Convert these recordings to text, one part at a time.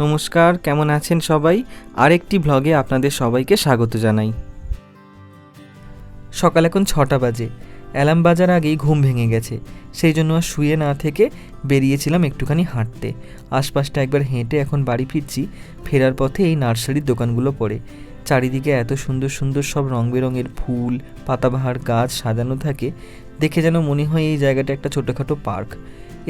নমস্কার, কেমন আছেন সবাই? আরেকটি ভ্লগে আপনাদের সবাইকে স্বাগত জানাই। সকাল এখন ছটা বাজে। অ্যালার্ম বাজার আগেই ঘুম ভেঙে গেছে। সেই জন্য আর শুয়ে না থেকে বেরিয়েছিলাম একটুখানি হাঁটতে। আশপাশটা একবার হেঁটে এখন বাড়ি ফিরছি। ফেরার পথে এই নার্সারির দোকানগুলো পড়ে। চারিদিকে এত সুন্দর সুন্দর সব রং বেরঙের ফুল, পাতাবাহার গাছ সাজানো থাকে। দেখে যেন মনে হয় এই জায়গাটা একটা ছোটোখাটো পার্ক।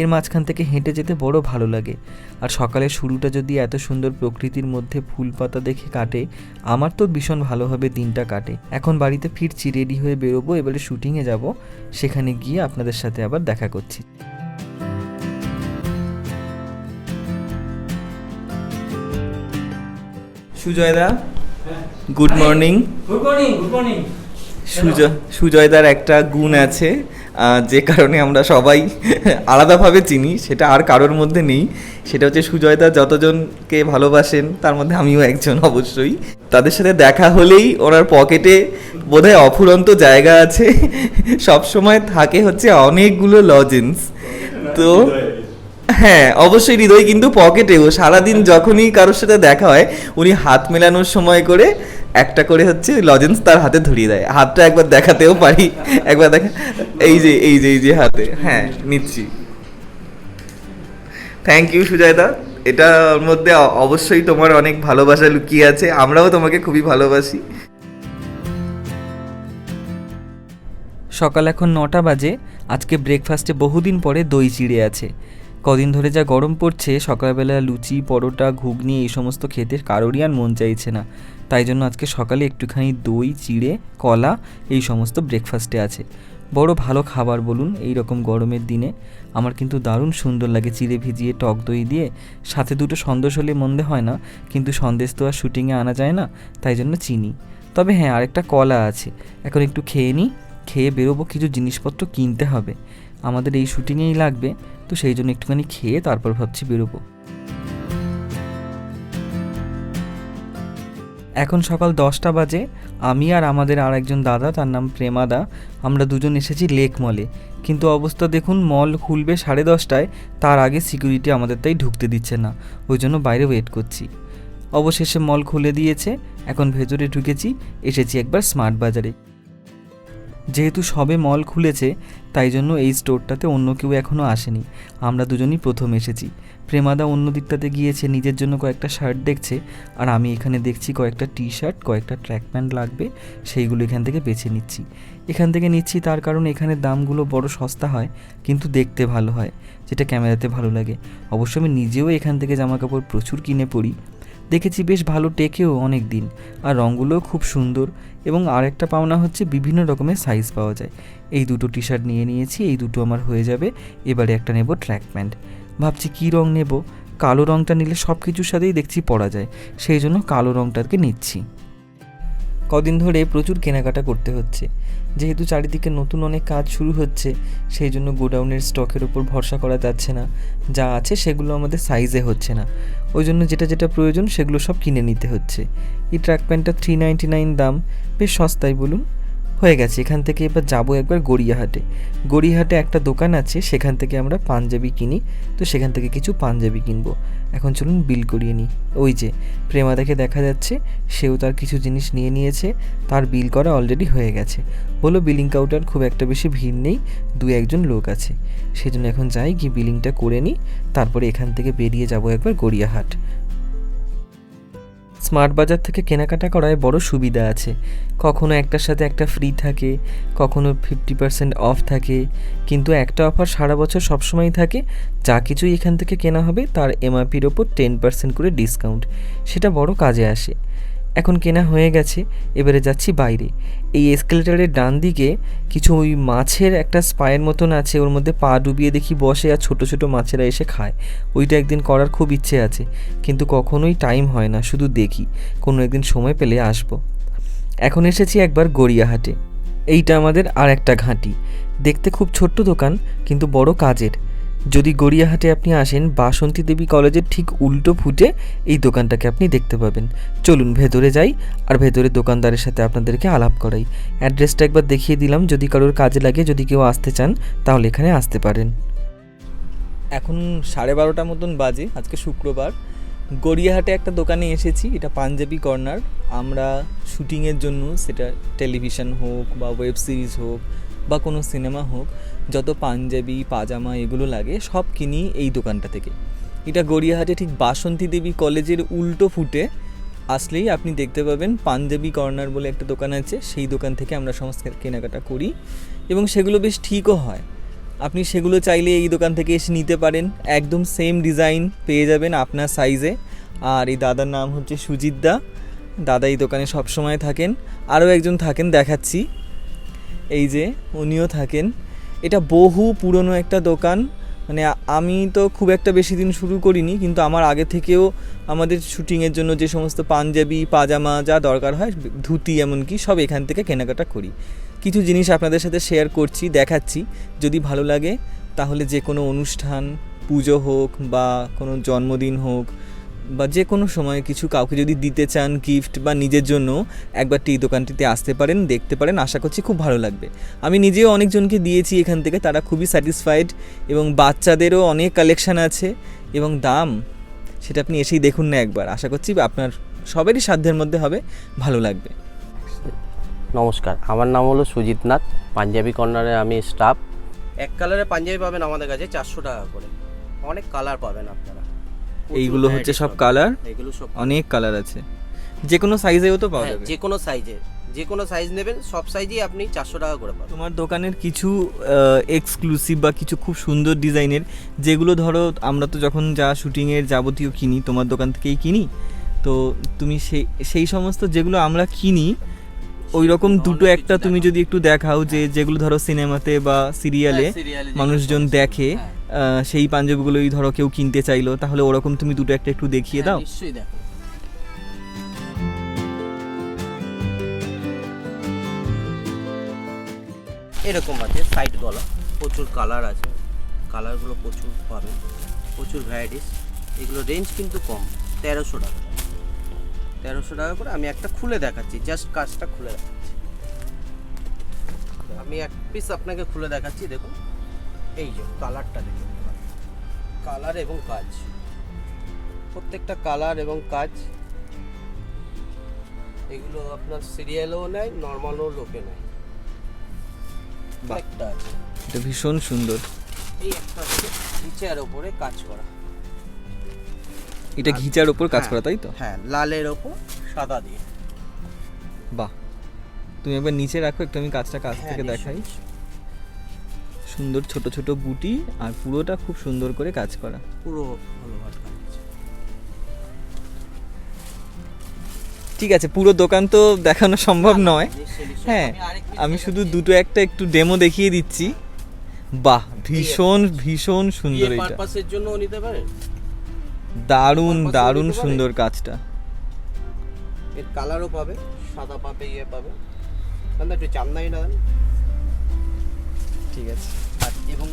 এর মাঝখান থেকে হেঁটে যেতে বড় ভালো লাগে। আর সকালের শুরুটা যদি এত সুন্দর প্রকৃতির মধ্যে ফুল পাতা দেখে কাটে আমার তো ভীষণ ভালোভাবে দিনটা কাটে। এখন বাড়িতে ফিরছি রেডি হয়ে বেরোবো এবারে শুটিংয়ে যাব। সেখানে গিয়ে আপনাদের সাথে আবার দেখা করছি। সুজয়দা good morning good morning good morning Sujoy, সুজয়দার একটা গুণ আছে যে কারণে আমরা সবাই আলাদাভাবে চিনি, সেটা আর কারোর মধ্যে নেই। সেটা হচ্ছে সুজয়দা যতজনকে ভালোবাসেন, তার মধ্যে আমিও একজন অবশ্যই। তাদের সাথে দেখা হলেই ওনার পকেটে বোধহয় অফুরন্ত জায়গা আছে। সব সময় থাকে হচ্ছে অনেকগুলো লজেন্স তো হ্যাঁ অবশ্যই হৃদয় কিন্তু পকেটেও। সারাদিন যখনই কারোর সাথে দেখা হয়, উনি হাত মেলানোর সময় করে একটা করে হচ্ছে লজেন্স তার হাতে ধরিয়ে দেয়। হাতটা একবার দেখাতেও পারি। একবার দেখা, এই যে এই যে এই যে হাতে। হ্যাঁ নিচ্ছি। থ্যাংক ইউ সুজয়দা এটার মধ্যে অবশ্যই তোমার অনেক ভালোবাসা লুকিয়ে আছে। আমরাও তোমাকে খুবই ভালোবাসি। সকাল এখন নটা বাজে। আজকে ব্রেকফাস্টে বহুদিন পরে দই চিড়ে আছে। কদিন ধরে যা গরম পড়ছে, সকালবেলা লুচি, পরোটা, ঘুগনি এই সমস্ত খেতে কারোরই আর মন চাইছে না। তাই জন্য আজকে সকালে একটুখানি দই, চিড়ে, কলা এই সমস্ত ব্রেকফাস্টে আছে। বড় ভালো খাবার বলুন এই রকম গরমের দিনে। আমার কিন্তু দারুণ সুন্দর লাগে চিড়ে ভিজিয়ে, টক দই দিয়ে। সাথে দুটো সন্দেশ হলে মন্দে হয় না, কিন্তু সন্দেশ তো আর শুটিংয়ে আনা যায় না, তাই জন্য চিনি। তবে হ্যাঁ আরেকটা কলা আছে। এখন একটু খেয়ে নিই খেয়ে বেরোবো, কিছু জিনিসপত্র কিনতে হবে। আমাদের এই শুটিংয়েই লাগবে, তো সেই জন্য একটুখানি খেয়ে তারপর ভাবছি বেরোবো। এখন সকাল দশটা বাজে, আমি আর আমাদের আর একজন দাদা, তার নাম প্রেমাদা, আমরা দুজন এসেছি লেক মলে। কিন্তু অবস্থা দেখুন, মল খুলবে সাড়ে দশটায়, তার আগে সিকিউরিটি আমাদের তাই ঢুকতে দিচ্ছে না, ওই জন্য বাইরে ওয়েট করছি। অবশেষে মল খুলে দিয়েছে, এখন ভেতরে ঢুকেছি, এসেছি একবার স্মার্ট বাজারে। যেহেতু সবে মল খুলেছে, তাই জন্য এই স্টোরটাতে অন্য কেউ এখনও আসেনি। আমরা দুজনই প্রথম এসেছি। প্রেমাদা অন্য দিকটাতে গিয়েছে, নিজের জন্য কয়েকটা শার্ট দেখছে, আর আমি এখানে দেখছি কয়েকটা টি শার্ট কয়েকটা ট্র্যাক প্যান্ট লাগবে, সেইগুলো এখান থেকে বেছে নিচ্ছি। এখান থেকে নিচ্ছি তার কারণ এখানে দামগুলো বড় সস্তা হয়, কিন্তু দেখতে ভালো হয়, যেটা ক্যামেরাতে ভালো লাগে। অবশ্য আমি নিজেও এখান থেকে জামা কাপড় প্রচুর কিনে পড়ি দেখেছি বেশ ভালো টেকেও অনেক দিন আর রঙগুলোও খুব সুন্দর এবং আরেকটা পাওনা হচ্ছে বিভিন্ন রকমের সাইজ পাওয়া যায়। এই দুটো টি শার্ট নিয়ে নিয়েছি, এই দুটো আমার হয়ে যাবে। এবারে একটা নেব ট্র্যাক প্যান্ট ভাবছি কী রঙ নেব? কালো রঙটা নিলে সব কিছুর সাথেই দেখছি পরা যায়। সেই জন্য কালো রঙটাকে নিচ্ছি। কদিন ধরে প্রচুর কেনাকাটা করতে হচ্ছে। যেহেতু চারিদিকে নতুন অনেক কাজ শুরু হচ্ছে, সেই জন্য গোডাউনের স্টকের উপর ভরসা করা যাচ্ছে না। যা আছে সেগুলো আমাদের সাইজে হচ্ছে না। ওই জন্য যেটা যেটা প্রয়োজন সেগুলো সব কিনে নিতে হচ্ছে। এই ট্র্যাক প্যান্টটা থ্রি নাইনটি নাইন দাম, বেশ সস্তায় বলুন। হয়ে গেছে। এখান থেকে এবার যাব একবার গড়িয়াহাটে। গড়িয়াহাটে একটা দোকান আছে, সেখান থেকে আমরা পাঞ্জাবি কিনি। তো সেখান থেকে কিছু পাঞ্জাবি কিনবো। এখন চলুন বিল করিয়ে নিই। ওই যে, প্রেমাদাকে দেখা যাচ্ছে, সেও তার কিছু জিনিস নিয়ে নিয়েছে, তার বিল করা অলরেডি হয়ে গেছে। বলো বিলিং কাউন্টার খুব একটা বেশি ভিড় নেই, দু একজন লোক আছে। সেজন্য এখন যাই গিয়ে বিলিংটা করে নিই, তারপরে এখান থেকে বেরিয়ে যাব একবার গড়িয়াহাট। স্মার্ট বাজার থেকে কেনাকাটা করায় বড় সুবিধা আছে। কখনো একটার সাথে একটা ফ্রি থাকে, কখনো ফিফটি পার্সেন্ট অফ থাকে, কিন্তু একটা অফার সারা বছর সবসময় থাকে, যা কিছুই এখান থেকে কেনা হবে তার এমআরপির ওপর টেন পার্সেন্ট করে ডিসকাউন্ট সেটা বড় কাজে আসে। এখন কেনা হয়ে গেছে, এবারে যাচ্ছি বাইরে। এই এসকেলেটারের ডান দিকে কিছু ওই মাছের একটা স্পায়ের মতন আছে, ওর মধ্যে পা ডুবিয়ে দেখি বসে আর ছোট ছোট মাছেরা এসে খায়। ওইটা একদিন করার খুব ইচ্ছে আছে, কিন্তু কখনোই টাইম হয় না, শুধু দেখি, কোনো একদিন সময় পেলে আসব। এখন এসেছি একবার গড়িয়াহাটে। এইটা আমাদের আর একটা ঘাঁটি। দেখতে খুব ছোট্ট দোকান, কিন্তু বড় কাজের। যদি গড়িয়াহাটে আপনি আসেন, বাসন্তী দেবী কলেজের ঠিক উল্টো ফুটে এই দোকানটাকে আপনি দেখতে পাবেন। চলুন, ভেতরে যাই আর ভেতরে দোকানদারের সাথে আপনাদেরকে আলাপ করাই। অ্যাড্রেসটা একবার দেখিয়ে দিলাম, যদি কারোর কাজে লাগে, যদি কেউ আসতে চান, তাহলে এখানে আসতে পারেন। এখন সাড়ে বারোটা মতন বাজে, আজকে শুক্রবার। গড়িয়াহাটে একটা দোকানে এসেছি, এটা পাঞ্জাবি কর্নার। আমরা শুটিংয়ের জন্য, সেটা টেলিভিশন হোক বা ওয়েব সিরিজ হোক বা কোনো সিনেমা হোক, যত পাঞ্জাবি, পাজামা এগুলো লাগে, সব কিনি এই দোকানটা থেকে। এটা গড়িয়াহাটে ঠিক বাসন্তী দেবী কলেজের উল্টো ফুটে আসলেই আপনি দেখতে পাবেন পাঞ্জাবি কর্নার বলে একটা দোকান আছে, সেই দোকান থেকে আমরা সমস্ত কেনাকাটা করি এবং সেগুলো বেশ ঠিকও হয়। আপনি সেগুলো চাইলে এই দোকান থেকে এসে নিতে পারেন। একদম সেম ডিজাইন পেয়ে যাবেন আপনার সাইজে আর এই দাদার নাম হচ্ছে সুজিত দা। দাদা এই দোকানে সব সময় থাকেন। আরও একজন থাকেন, দেখাচ্ছি। এই যে উনিও থাকেন। এটা বহু পুরনো একটা দোকান। মানে আমি তো খুব একটা বেশি দিন শুরু করিনি, কিন্তু আমার আগে থেকেও আমাদের শুটিংয়ের জন্য যে সমস্ত পাঞ্জাবি, পাজামা যা দরকার হয়, ধুতি এমনকি সব এখান থেকে কেনাকাটা করি। কিছু জিনিস আপনাদের সাথে শেয়ার করছি, দেখাচ্ছি। যদি ভালো লাগে, তাহলে যে কোনো অনুষ্ঠান, পুজো হোক বা কোনো জন্মদিন হোক বা যে কোনো সময় কিছু কাউকে যদি দিতে চান গিফট বা নিজের জন্য একবার টি দোকানটিতে আসতে পারেন দেখতে পারেন আশা করছি খুব ভালো লাগবে। আমি নিজেও অনেকজনকে দিয়েছি এখান থেকে তারা খুবই স্যাটিসফাইড এবং বাচ্চাদেরও অনেক কালেকশান আছে এবং দাম সেটা আপনি এসেই দেখুন না একবার। আশা করছি আপনার সবারই সাধ্যের মধ্যে হবে ভালো লাগবে। নমস্কার আমার নাম হলো সুজিত নাথ পাঞ্জাবি কর্নারে আমি স্টাফ এক কালারে পাঞ্জাবি পাবেন আমাদের কাছে চারশো টাকা করে। অনেক কালার পাবেন আপনারা। এইগুলো হচ্ছে সব কালার এগুলো সব অনেক কালার আছে। যে কোনো সাইজেও তো পাওয়া হ্যাঁ, যাবে। যে কোনো সাইজে যে কোনো সাইজ নেবেন সব সাইজেই আপনি চারশো টাকা করে পাবেন। তোমার দোকানের কিছু এক্সক্লুসিভ বা কিছু খুব সুন্দর ডিজাইনের যেগুলো ধরো আমরা তো যখন যা শুটিংয়ের যাবতীয় কিনি তোমার দোকান থেকেই কিনি তো তুমি সেই সেই সমস্ত যেগুলো আমরা কিনি ওই রকম দুটো একটা তুমি যদি একটু দেখাও যে যেগুলো ধরো সিনেমাতে বা সিরিয়ালে হ্যাঁ, মানুষজন দেখে হ্যাঁ। সেই পাঞ্জাবিগুলোই ধরো কেউ কিনতে চাইলো তাহলে ওরকম তুমি দুটো একটা একটু দেখিয়ে দাও। হ্যাঁ, নিশ্চয়ই দেখো। এরকম আছে সাইড গলা। প্রচুর কালার আছে। কালারগুলো প্রচুর পাবে। প্রচুর ভ্যারাইটিস এগুলো রেঞ্জ কিন্তু কম। তেরোশো টাকা। তেরোশো টাকা করে আমি একটা খুলে দেখাচ্ছি। জাস্ট কাজটা খুলে দেখাচ্ছি। আমি এক পিস আপনাকে খুলে দেখাচ্ছি দেখুন। এই যে কালারটা দেখুন কালার এবং কাজ। প্রত্যেকটা কালার এবং কাজ। এগুলো আপনার সিরিয়ালও নেয় নর্মালও লোকে নেয়। একটা আছে। এটা ভীষণ সুন্দর। এই একটা হচ্ছে নিচের ওপরে কাজ করা। এটা ঘিচার ওপর কাজ হ্যাঁ, করা তাই তো? হ্যাঁ লালের ওপর সাদা দিয়ে। বাহ। তুমি একবার নিচে রাখো একটু আমি কাজটা কাছ হ্যাঁ, থেকে দেখাই। সুন্দর ছোট ছোট বুটি আর পুরোটা খুব সুন্দর করে কাজ করা। পুরো ভালো ভালো কাজ ঠিক আছে পুরো দোকান তো দেখানো সম্ভব নয়। হ্যাঁ আমি। শুধু দুটো একটা একটু ডেমো দেখিয়ে দিচ্ছি। বাহ ভীষণ ভীষণ সুন্দর এটা পারপাসের জন্যও নিতে পারেন দারুণ দারুণ সুন্দর কাজটা। এর কালারও পাবে সাদা পাবে ইয়ে পাবে। একটু জামদানি না। ঠিক আছে। আর এবং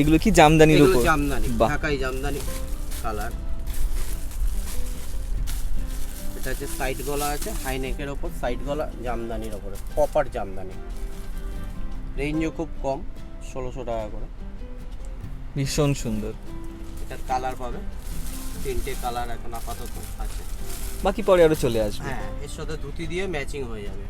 এগুলো কি জামদানির উপর? জামদানি ঢাকাই জামদানি কালার। এটা হচ্ছে সাইড গলা আছে হাই নেকের ওপর সাইড গলা জামদানির ওপরে কপার জামদানি। রেঞ্জও খুব কম ষোলোশো টাকা করে। ভীষণ সুন্দর। এটার কালার পাবে। তিনটে কালার এখন আপাতত আছে। বাকি পরে আরও চলে আসবে। হ্যাঁ এর সাথে ধুতি দিয়ে ম্যাচিং হয়ে যাবে।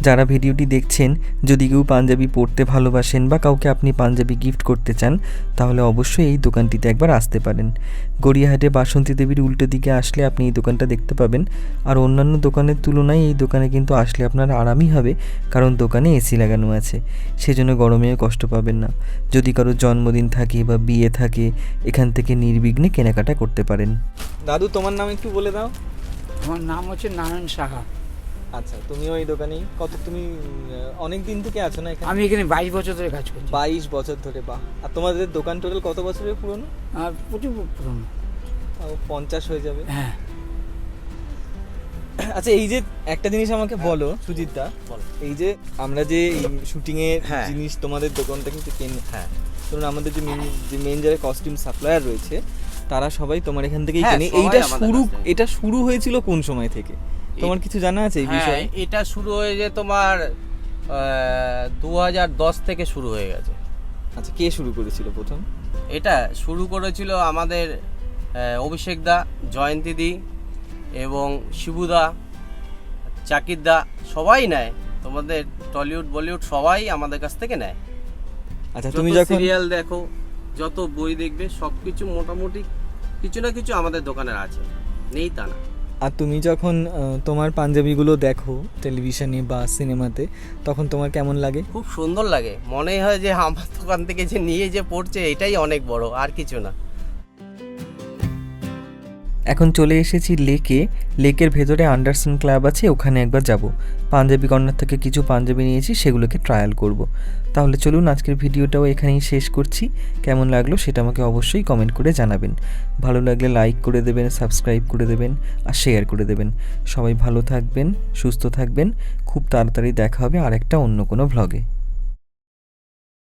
যারা ভিডিওটি দেখছেন যদি কেউ পাঞ্জাবি পরতে ভালোবাসেন বা কাউকে আপনি পাঞ্জাবি গিফট করতে চান তাহলে অবশ্যই এই দোকানটিতে একবার আসতে পারেন। গড়িয়াহাটে বাসন্তী দেবীর উল্টো দিকে আসলে আপনি এই দোকানটা দেখতে পাবেন। আর অন্যান্য দোকানের তুলনায় এই দোকানে কিন্তু আসলে আপনার আরামই হবে কারণ দোকানে এসি লাগানো আছে। সেজন্য গরমেও কষ্ট পাবেন না। যদি কারও জন্মদিন থাকে বা বিয়ে থাকে এখান থেকে নির্বিঘ্নে কেনাকাটা করতে পারেন। দাদু তোমার নাম একটু বলে দাও। আমার নাম হচ্ছে নারায়ণ সাহা। আচ্ছা তুমিও এই দোকানেই? কত তুমি অনেক দিন থেকে আছো না এখানে? আমি এখানে বাইশ বছর ধরে কাজ করছি। বাইশ বছর ধরে বাহ। আর তোমাদের দোকান টোটাল কত বছরের পুরনো? আর প্রচুর পুরনো। তাও পঞ্চাশ হয়ে যাবে। হ্যাঁ। আচ্ছা এই যে একটা জিনিস আমাকে বলো সুজিতদা। বলো। এই যে আমরা যে শুটিং এর হ্যাঁ। জিনিস তোমাদের দোকান থেকে কিন্তু কিনি হ্যাঁ। ধরুন আমাদের যে main- যে মেন যারা কস্টিউম সাপ্লায়ার রয়েছে তারা সবাই তোমার এখান থেকেই হ্যাঁ, কেনে। এইটা শুরু থেকে। এটা শুরু হয়েছিল কোন সময় থেকে? তোমার কিছু জানা আছে এই হ্যাঁ বিষয়ে? এটা শুরু হয়েছে তোমার দু হাজার দশ থেকে শুরু হয়ে গেছে। আচ্ছা কে শুরু করেছিল প্রথম? এটা শুরু করেছিল আমাদের অভিষেক দা জয়ন্তী দি এবং শিবুদা চাকির দা সবাই নেয়। তোমাদের টলিউড বলিউড সবাই আমাদের কাছ থেকে নেয়। আচ্ছা তুমি যখন সিরিয়াল দেখো যত বই দেখবে সব কিছু মোটামুটি কিছু না কিছু আমাদের দোকানে আছে। নেই তা না। আর তুমি যখন তোমার পাঞ্জাবিগুলো দেখো টেলিভিশনে বা সিনেমাতে, তখন তোমার কেমন লাগে? খুব সুন্দর লাগে। মনে হয় যে আমার দোকান থেকে যে নিয়ে যে পড়ছে, এটাই অনেক বড়, আর কিছু না। এখন চলে এসেছি লেকে। লেকের ভেতরে আন্ডারসন ক্লাব আছে, ওখানে একবার যাব। পাঞ্জাবি কর্নার থেকে কিছু পাঞ্জাবি নিয়েছি, সেগুলোকে ট্রায়াল করব। তাহলে চলুন আজকের ভিডিওটাও এখানেই শেষ করছি। কেমন লাগল সেটা আমাকে অবশ্যই কমেন্ট করে জানাবেন। ভালো লাগলে লাইক করে দেবেন সাবস্ক্রাইব করে দেবেন, আর শেয়ার করে দেবেন। সবাই ভালো থাকবেন, সুস্থ থাকবেন। খুব তাড়াতাড়ি দেখা হবে আর একটা অন্য কোনো ভ্লগে